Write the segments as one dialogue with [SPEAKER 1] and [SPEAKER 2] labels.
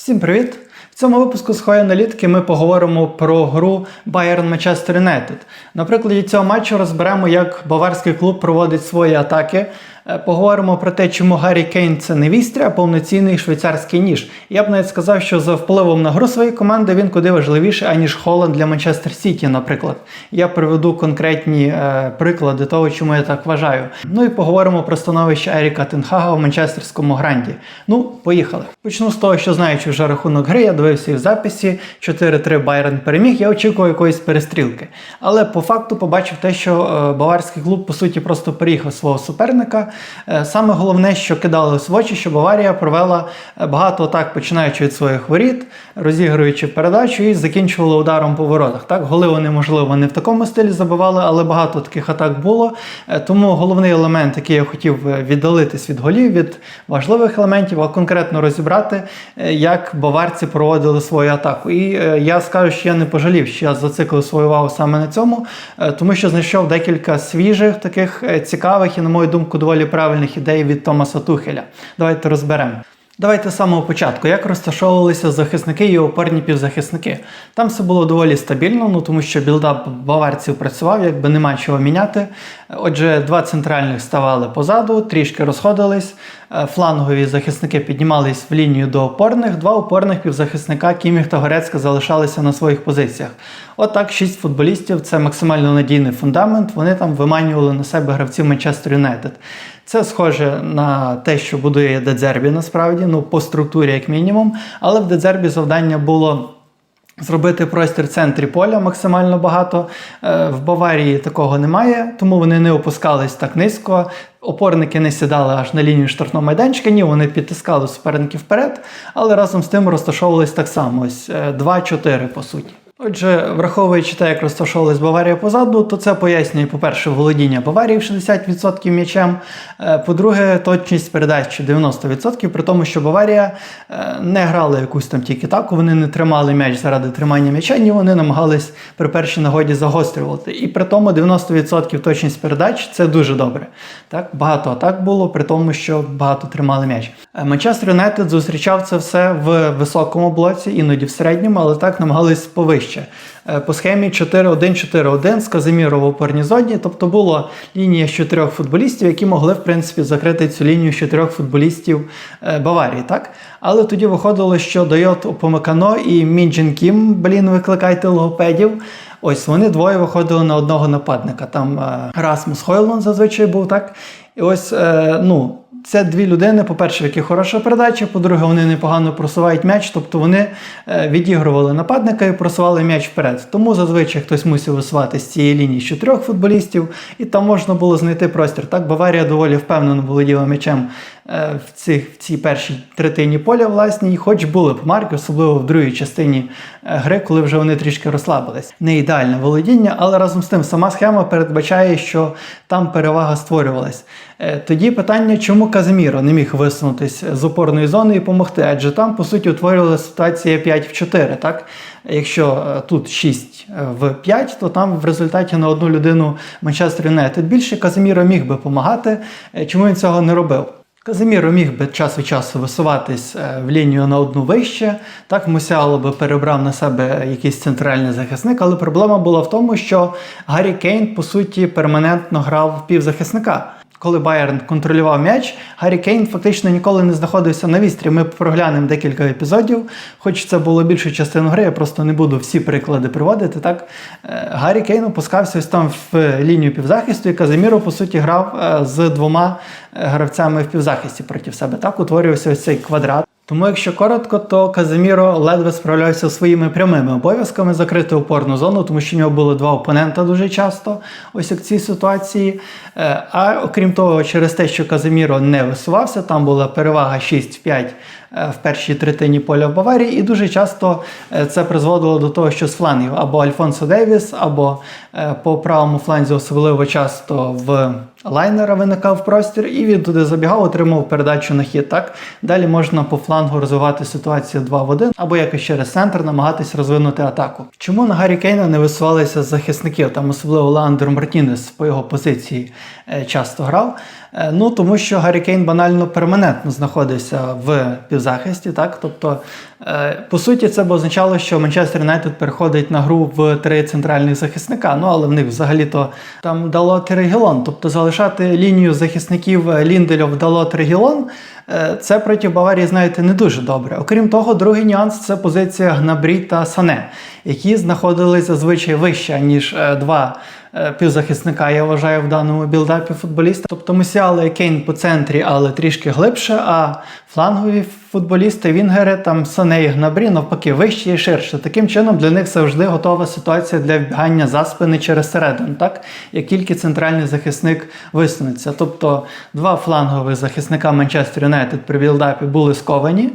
[SPEAKER 1] Всім привіт! В цьому випуску схої аналітики ми поговоримо про гру Bayern Manchester United. На прикладі цього матчу розберемо, як баварський клуб проводить свої атаки. Е, Поговоримо про те, чому Гаррі Кейн це не вістря, а повноцінний швейцарський ніж. Я б навіть сказав, що за впливом на гру своєї команди він куди важливіший, аніж Холланд для Манчестер Сіті, наприклад. Я приведу конкретні е, приклади того, чому я так вважаю. Ну і поговоримо про становище Еріка Тенхага в манчестерському гранді. Ну, поїхали. Почну з того, що знаючи вже рахунок гри, я дивився і в записі 4-3 Байрон переміг. Я очікував якоїсь перестрілки. Але по факту побачив те, що е, баварський клуб по суті просто переїхав свого суперника. Е, Саме головне, що кидалось в очі, що Баварія провела е, багато атак, починаючи від своїх воріт, розігруючи передачу і закінчували ударом по воротах. Так, голи вони, можливо, не в такому стилі забивали, але багато таких атак було. Е, Тому головний елемент, який я хотів віддалитись від голів, від важливих елементів, а конкретно розібрати, як баварці проводили свою атаку. І я скажу, що я не пожалів, що я зациклив свою увагу саме на цьому, тому що знайшов декілька свіжих, таких цікавих і, на мою думку, доволі правильних ідей від Томаса Тухеля. Давайте розберемо. Давайте з самого початку, як розташовувалися захисники і опорні півзахисники. Там все було доволі стабільно, ну тому що білдап баварців працював, якби нема чого міняти. Отже, два центральних ставали позаду, трішки розходились. Е, Флангові захисники піднімались в лінію до опорних, два опорних півзахисника Кіміх та Горецька залишалися на своїх позиціях. Отак, шість футболістів це максимально надійний фундамент. Вони там виманювали на себе гравців Манчестер Юнайтед. Це схоже на те, що будує Дедзербі насправді, ну по структурі, як мінімум. Але в Дедзербі завдання було. Зробити простір в центрі поля максимально багато. Е, В Баварії такого немає, тому вони не опускались так низько. Опорники не сідали аж на лінію штрафного майданчика. Ні, вони підтискали суперників вперед, але разом з тим розташовувались так само. Ось е, 2-4 по суті. Отже, враховуючи те, як розташовувалась Баварія позаду, то це пояснює, по-перше, володіння Баварії в 60% м'ячем. Е, По-друге, точність передач 90%, при тому, що Баварія е, не грала якусь там тільки таку, вони не тримали м'яч заради тримання м'яча, ні вони намагались при першій нагоді загострювати. І при тому 90% точність передач це дуже добре. Так, багато атак було, при тому, що багато тримали м'яч. Е, Манчестер Юнайтед зустрічав це все в високому блоці, іноді в середньому, але так намагались повище. Е, По схемі 4-1-4-1 з Казиміро в опорній тобто була лінія з чотирьох футболістів, які могли в принципі закрити цю лінію з чотирьох футболістів е, Баварії. Так? Але тоді виходило, що Дойот Опомекано і Мінджін Кім, блін, викликайте логопедів. Ось вони двоє виходили на одного нападника. Там е, Расмус Хойлун зазвичай був так. І ось, ну. Це дві людини, по-перше, яких хороша передача, по-друге, вони непогано просувають м'яч, тобто вони е, відігрували нападника і просували м'яч вперед. Тому зазвичай хтось мусив висувати з цієї лінії ще трьох футболістів, і там можна було знайти простір. Так, Баварія доволі впевнено володіла м'ячем в, цих, в цій першій третині поля, власне, і хоч були помарки, особливо в другій частині е, гри, коли вже вони трішки розслабились. Не ідеальне володіння, але разом з тим сама схема передбачає, що там перевага створювалась. Е, Тоді питання, чому Казиміро не міг висунутись з опорної зони і допомогти, адже там, по суті, утворювалася ситуація 5 в 4. Так? Якщо е, тут 6 в 5, то там в результаті на одну людину Манчестер Юнайтед більше Казиміро міг би допомагати. Чому він цього не робив? Казиміро міг би час від часу висуватись е, в лінію на одну вище. Так Мусіало би перебрав на себе якийсь центральний захисник, але проблема була в тому, що Гаррі Кейн, по суті, перманентно грав півзахисника. Коли Байерн контролював м'яч, Гаррі Кейн фактично ніколи не знаходився на вістрі. Ми проглянемо декілька епізодів. Хоч це було більшу частину гри, я просто не буду всі приклади приводити. Так Е, Гаррі Кейн опускався ось там в лінію півзахисту, і Казиміро, по суті, грав е, з двома е, гравцями в півзахисті проти себе. Так утворювався ось цей квадрат. Тому, якщо коротко, то Казиміро ледве справлявся своїми прямими обов'язками закрити опорну зону, тому що в нього було два опонента дуже часто, ось як цій ситуації. Е, А окрім того, через те, що Казиміро не висувався, там була перевага 6 в першій третині поля в Баварії, і дуже часто е, це призводило до того, що з флангів або Альфонсо Девіс, або е, по правому фланзі, особливо часто в лайнера виникав простір, і він туди забігав, отримав передачу на хід. Так далі можна по флангу розвивати ситуацію 2 в 1, або якось через центр намагатись розвинути атаку. Чому на Гаррі Кейна не висувалися з захисників? Там особливо Ландер Мартінес по його позиції е, часто грав. Е, Ну тому що Гаррі Кейн банально перманентно знаходився в півзахисті. Так? Тобто, е, по суті, це б означало, що Манчестер Юнайтед переходить на гру в три центральних захисника. Ну, але в них взагалі-то там Далот і Регілон. Тобто залишати лінію захисників Ліндельов, Далот, Регілон. е, Це проти Баварії, знаєте, не дуже добре. Окрім того, другий нюанс це позиція Гнабрі та Сане, які знаходились зазвичай вище, ніж е, два півзахисника, я вважаю, в даному білдапі футболіста. Тобто Мусіала і Кейн по центрі, але трішки глибше, а флангові футболісти, Вінгери, там Сане і Гнабрі, навпаки, вище і ширше. Таким чином для них завжди готова ситуація для вбігання за спини через середину, так? як тільки центральний захисник висунеться. Тобто два флангових захисника Манчестер Юнайтед при білдапі були сковані.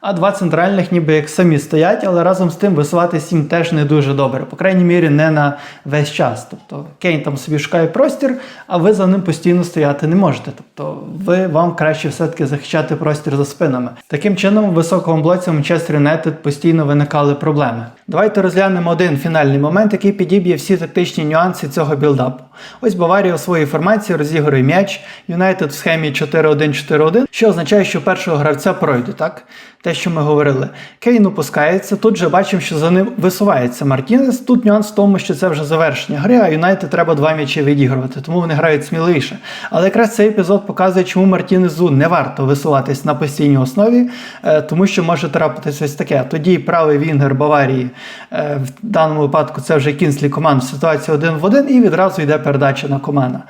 [SPEAKER 1] А два центральних ніби як самі стоять, але разом з тим висуватись їм теж не дуже добре. По крайній мірі, не на весь час. Тобто Кейн там собі шукає простір, а ви за ним постійно стояти не можете. Тобто ви вам краще все-таки захищати простір за спинами. Таким чином, в високому блоці Манчестер Юнайтед постійно виникали проблеми. Давайте розглянемо один фінальний момент, який підіб'є всі тактичні нюанси цього білдапу. Ось Баварія у своїй формації розігрує м'яч. Юнайтед в схемі 4-1-4-1, що означає, що першого гравця пройде, так? Те, що ми говорили. Кейн опускається. Тут же бачимо, що за ним висувається Мартінес. Тут нюанс в тому, що це вже завершення гри, а Юнайтед треба два м'ячі відігрувати, тому вони грають сміливіше. Але якраз цей епізод показує, чому Мартінезу не варто висуватись на постійній основі, е, тому що може трапитись ось таке. Тоді правий Вінгер Баварії е, в даному випадку це вже кінслі команд в ситуації один в один, і відразу йде передача на комана.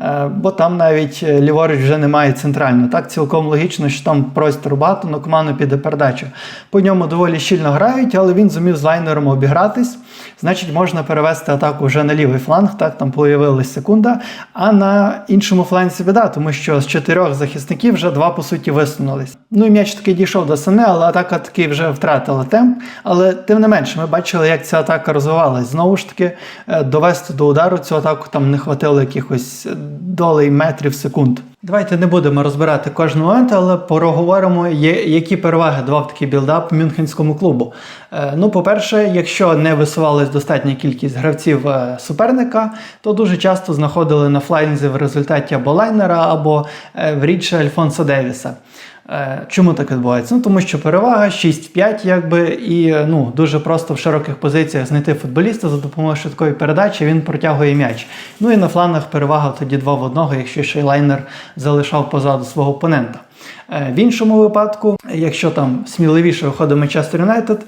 [SPEAKER 1] Е, Бо там навіть е, ліворуч вже немає центрального. Так цілком логічно, що там простір багато, на команду піде передача. По ньому доволі щільно грають, але він зумів з лайнером обігратись. Значить, можна перевести атаку вже на лівий фланг, так там появилась секунда. А на іншому фланзі біда, тому що з чотирьох захисників вже два по суті висунулись. Ну і м'яч таки дійшов до Сане, але атака таки вже втратила темп. Але тим не менше, ми бачили, як ця атака розвивалась. Знову ж таки, е, довести до удару цю атаку там не хватило якихось долей метрів секунд. Давайте не будемо розбирати кожен момент, але проговоримо, які переваги давав такий білдап Мюнхенському клубу. Е, Ну, по-перше, якщо не висувалась достатня кількість гравців е, суперника, то дуже часто знаходили на флайнзі в результаті або лайнера, або е, в рідше Альфонса Девіса. Е, Чому так відбувається? Ну тому що перевага 6-5, якби, і ну дуже просто в широких позиціях знайти футболіста за допомогою швидкої передачі. Він протягує м'яч. Ну і на флангах перевага тоді 2 в 1, якщо ще лайнер залишав позаду свого опонента. Е, В іншому випадку, якщо там сміливіше виходить Манчестер Юнайтед,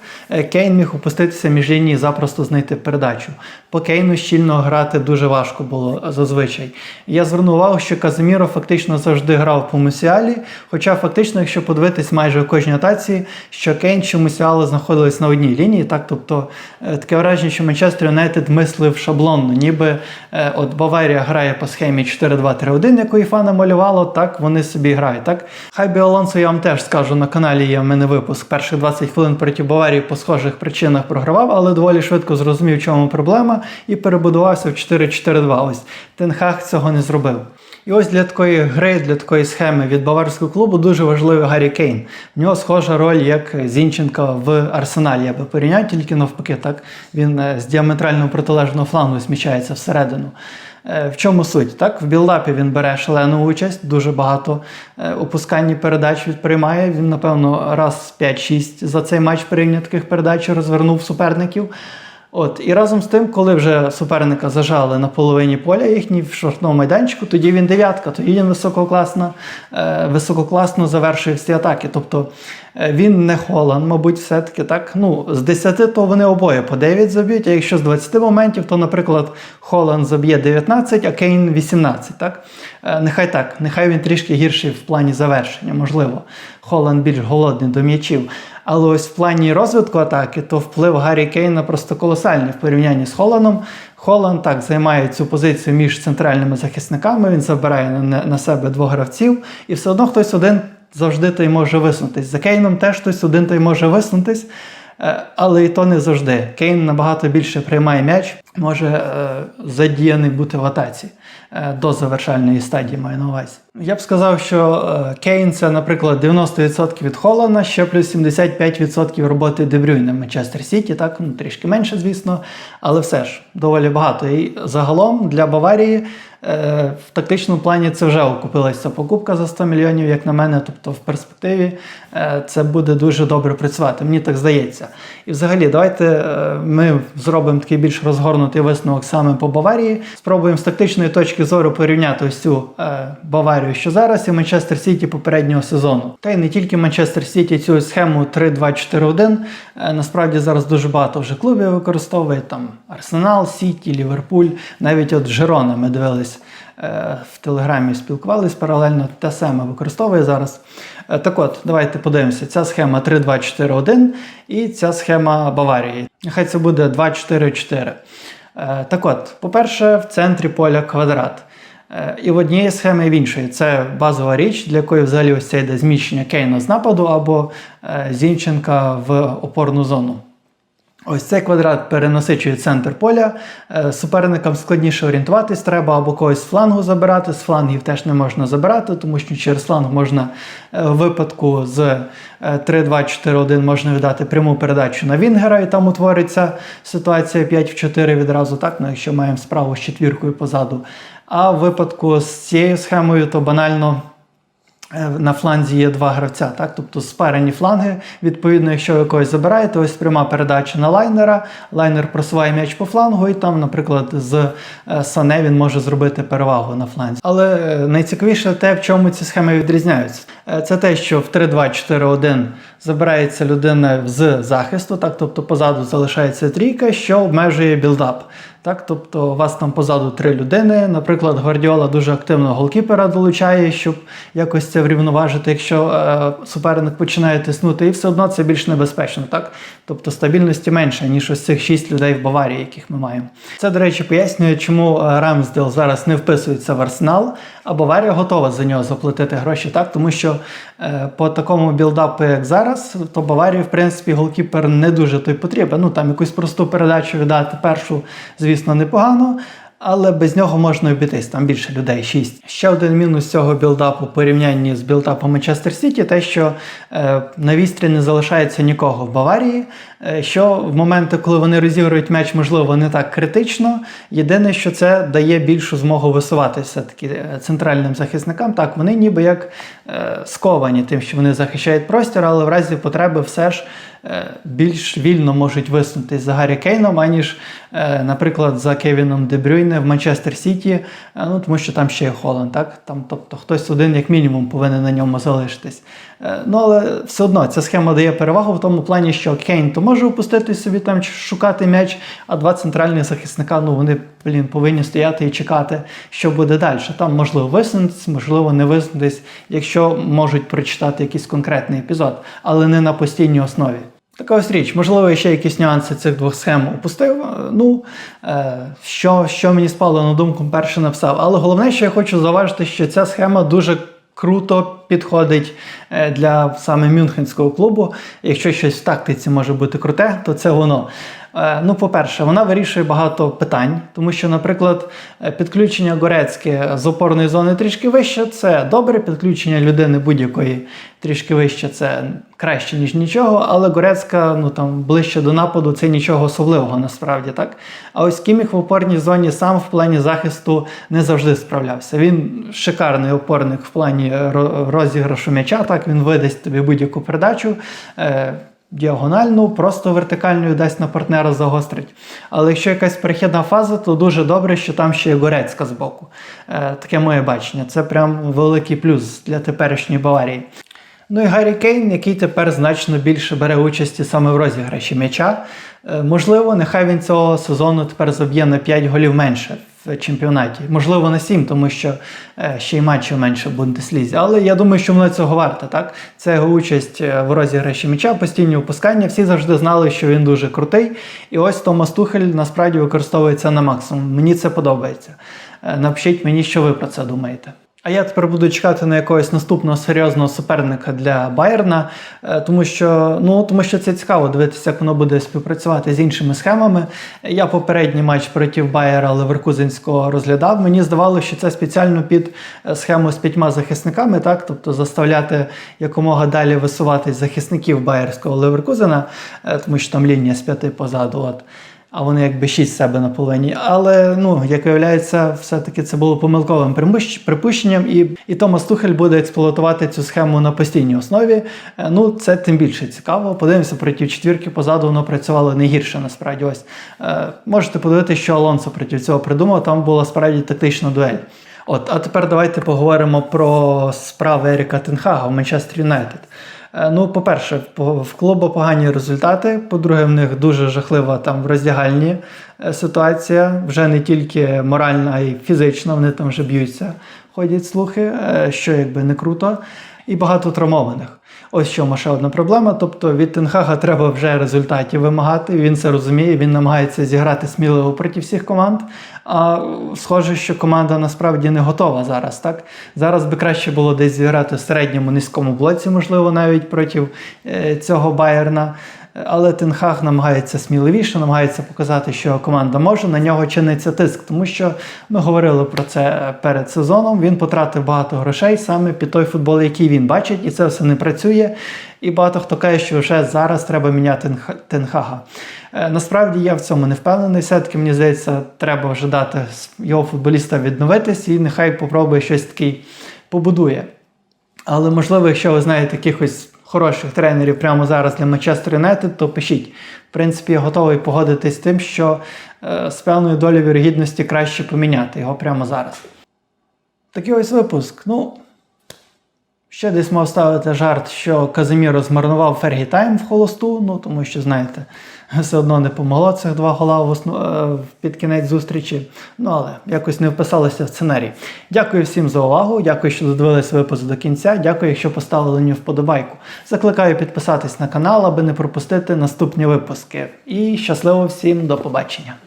[SPEAKER 1] Кейн міг опуститися між лінії, запросто знайти передачу. По Кейну щільно грати дуже важко було зазвичай. Я звернув увагу, що Казиміро фактично завжди грав по Мусіалі, хоча фактично, якщо подивитись майже у кожній атаці, що Кейн чи Мусіала знаходились на одній лінії, так тобто е, таке враження, що Манчестер Юнайтед мислив шаблонно, ніби е, от Баварія грає по схемі 4-2-3-1, яку ІФА намалювало, так вони собі грають. Так Хайбі Алонсо, я вам теж скажу на каналі. Є в мене випуск. Перших 20 хвилин проти Баварії по схожих причинах програвав, але доволі швидко зрозумів, в чому проблема, і перебудувався в 4-4-2. Ось Тенхаг цього не зробив. І ось для такої гри, для такої схеми від баварського клубу дуже важливий Гаррі Кейн. В нього схожа роль, як Зінченка в Арсеналі. Я би порівняв тільки навпаки, так він е, з діаметрально протилежного флангу зміщається всередину. Е, В чому суть? Так, в білдапі він бере шалену участь, дуже багато е, опусканні передач відприймає. Він, напевно, раз 5-6 за цей матч прийняв таких передач розвернув суперників. От, і разом з тим, коли вже суперника зажали на половині поля їхній в шортному майданчику, тоді він дев'ятка, тоді він висококласно, е, висококласно завершує всі атаки. Тобто е, він не Холланд, мабуть, все-таки так. Ну, з 10 то вони обоє по 9 заб'ють, а якщо з 20 моментів, то, наприклад, Холланд заб'є 19, а Кейн 18. Так? Е, нехай так, нехай він трішки гірший в плані завершення, можливо. Холланд більш голодний до м'ячів. Але ось в плані розвитку атаки, то вплив Гаррі Кейна просто колосальний в порівнянні з Холаном. Холланд так займає цю позицію між центральними захисниками, він забирає на, на себе двох гравців, і все одно хтось один завжди той може виснутись. За Кейном теж хтось один той може виснутись. Е, Але і то не завжди. Кейн набагато більше приймає м'яч, може е, задіяний бути в атаці е, до завершальної стадії маю на увазі. Я б сказав, що е, Кейн це, наприклад, 90% від Холлана, ще плюс 75% роботи Дебрюйна в Манчестер Сіті, так, ну, трішки менше, звісно, але все ж доволі багато. І загалом для Баварії Е, В тактичному плані це вже окупилася покупка за 100 мільйонів, як на мене. Тобто, в перспективі е, це буде дуже добре працювати. Мені так здається. І взагалі, давайте е, ми зробимо такий більш розгорнутий висновок саме по Баварії. Спробуємо з тактичної точки зору порівняти ось цю е, Баварію, що зараз, і Манчестер Сіті попереднього сезону. Та й не тільки Манчестер Сіті цю схему 3-2-4-1. Е, Насправді зараз дуже багато вже клубів використовує там Арсенал, Сіті, Ліверпуль, навіть от Жерона ми дивились е, в Телеграмі, спілкувались паралельно, те саме використовує зараз. Е, Так от, давайте подивимося. Ця схема 3-2-4-1 і ця схема Баварії. Нехай це буде 2-4-4. Е, Так от, по-перше, в центрі поля квадрат. Е, І в однієї схеми, і в іншої. Це базова річ, для якої взагалі ось це йде зміщення Кейна з нападу або Зінченка в опорну зону. Ось цей квадрат перенасичує центр поля. Е, Суперникам складніше орієнтуватись, треба або когось з флангу забирати. З флангів теж не можна забирати, тому що через фланг можна е, в випадку з е, 3-2-4-1 можна віддати пряму передачу на Вінгера, і там утвориться ситуація 5 в 4 відразу, так, ну, якщо маємо справу з четвіркою позаду. А в випадку з цією схемою, то банально. Е, На фланзі є два гравця, так? тобто спарені фланги. Відповідно, якщо ви когось забираєте, ось пряма передача на лайнера, лайнер просуває м'яч по флангу, і там, наприклад, з е, Сане він може зробити перевагу на фланзі. Але найцікавіше те, в чому ці схеми відрізняються. Е, Це те, що в 3-2-4-1 забирається людина з захисту, так, тобто позаду залишається трійка, що обмежує білдап. Так, тобто у вас там позаду три людини. Наприклад, Гвардіола дуже активно голкіпера долучає, щоб якось це врівноважити, якщо е, суперник починає тиснути, і все одно це більш небезпечно. Так? Тобто стабільності менше, ніж ось цих шість людей в Баварії, яких ми маємо. Це, до речі, пояснює, чому Рамсдел зараз не вписується в арсенал, а Баварія готова за нього заплатити гроші, так? тому що е, по такому білдапу, як зараз, то Баварії, в принципі, голкіпер не дуже той потрібен. Ну там якусь просту передачу віддати першу, звісно, непогано. Але без нього можна обійтись, там більше людей, 6. Ще один мінус цього білдапу в порівнянні з білдапом Манчестер Сіті, те, що е, на вістрі не залишається нікого в Баварії. Е, що в моменти, коли вони розігрують м'яч, можливо, не так критично. Єдине, що це дає більшу змогу висуватися таки е, центральним захисникам. Так, вони ніби як е, сковані тим, що вони захищають простір, але в разі потреби все ж більш вільно можуть висунутися за Гаррі Кейном, аніж, е, наприклад, за Кевіном Дебрюйне в Манчестер Сіті, е, ну тому що там ще є Холланд, так? Там, тобто хтось один, як мінімум, повинен на ньому залишитись. Е, Ну, але все одно ця схема дає перевагу в тому плані, що Кейн то може опустити собі там шукати м'яч, а два центральні захисника, ну вони блін, повинні стояти і чекати, що буде далі. Там можливо висунутись, можливо, не висунутись, якщо можуть прочитати якийсь конкретний епізод, але не на постійній основі. Така ось річ, можливо, ще якісь нюанси цих двох схем опустив. Е, Ну, е, що, що мені спало на думку, перше написав. Але головне, що я хочу зауважити, що ця схема дуже круто підходить е, для саме мюнхенського клубу. Якщо щось в тактиці може бути круте, то це воно. Е, Ну, по-перше, вона вирішує багато питань, тому що, наприклад, е, підключення Горецьке з опорної зони трішки вище це добре, підключення людини будь-якої трішки вище це краще, ніж нічого, але Горецька ну, там, ближче до нападу це нічого особливого насправді. так. А ось Кіміх в опорній зоні сам в плані захисту не завжди справлявся. Він шикарний опорник в плані розіграшу м'яча, так він видасть тобі будь-яку передачу. Е, Діагональну, просто вертикальною дасть на партнера загострить. Але якщо якась перехідна фаза, то дуже добре, що там ще є Горецька з боку. Е, таке моє бачення. Це прям великий плюс для теперішньої Баварії. Ну і Гаррі Кейн, який тепер значно більше бере участі саме в розіграші м'яча. Е, Можливо, нехай він цього сезону тепер заб'є на 5 голів менше в чемпіонаті. Можливо, на 7, тому що е, ще й матчів менше в Бундеслізі. Але я думаю, що воно цього варто. Так? Це його участь е, в розіграші м'яча, постійні опускання. Всі завжди знали, що він дуже крутий. І ось Томас Тухель насправді використовується на максимум. Мені це подобається. Е, Напишіть мені, що ви про це думаєте. А я тепер буду чекати на якогось наступного серйозного суперника для Байерна, е, тому що ну тому що це цікаво дивитися, як воно буде співпрацювати з іншими схемами. Я попередній матч проти Байера Леверкузенського розглядав. Мені здавалося, що це спеціально під е, схему з п'ятьма захисниками, так тобто заставляти якомога далі висуватись захисників Байерського Леверкузена, е, тому що там лінія з п'яти позаду. От. А вони якби 6 себе на половині. Але ну, як виявляється, все-таки це було помилковим припущенням, і, і Томас Тухель буде експлуатувати цю схему на постійній основі. Е, Ну, це тим більше цікаво. Подивимося, проти четвірки позаду воно працювало не гірше, насправді. Ось е, можете подивитися, що Алонсо проти цього придумав. Там була справді тактична дуель. От, а тепер давайте поговоримо про справи Еріка Тенхага в Манчестер Юнайтед. Е, Ну, по-перше, в клуба погані результати. По-друге, в них дуже жахлива там в роздягальні е, ситуація. Вже не тільки моральна, а й фізична. Вони там вже б'ються, ходять слухи, е, що якби не круто. І багато травмованих. Ось що ще одна проблема. Тобто від Тенхага треба вже результатів вимагати. Він це розуміє. Він намагається зіграти сміливо проти всіх команд. А схоже, що команда насправді не готова зараз. Так зараз би краще було десь зіграти в середньому низькому блоці, можливо, навіть проти е, цього Байерна. Але Тенхаг намагається сміливіше, намагається показати, що команда може. На нього чиниться тиск, тому що ми говорили про це перед сезоном. Він потратив багато грошей саме під той футбол, який він бачить, і це все не працює. І багато хто каже, що вже зараз треба міняти Тенх- Тенхага. Е, Насправді я в цьому не впевнений. Все-таки мені здається, треба вже дати його футболіста відновитись і нехай попробує щось таке побудує. Але можливо, якщо ви знаєте якихось хороших тренерів прямо зараз для Манчестер Юнайтед, то пишіть. В принципі, я готовий погодитись з тим, що е, з певною долею вірогідності краще поміняти його прямо зараз. Такий ось випуск. Ну, ще десь мав ставити жарт, що Казиміро змарнував Фергі Тайм в холосту, ну тому що, знаєте, все одно не помогло цих два гола в основ... е, під кінець зустрічі. Ну, але якось не вписалося в сценарій. Дякую всім за увагу. Дякую, що додивились випуск до кінця. Дякую, якщо поставили мені вподобайку. Закликаю підписатись на канал, аби не пропустити наступні випуски. І щасливо всім до побачення!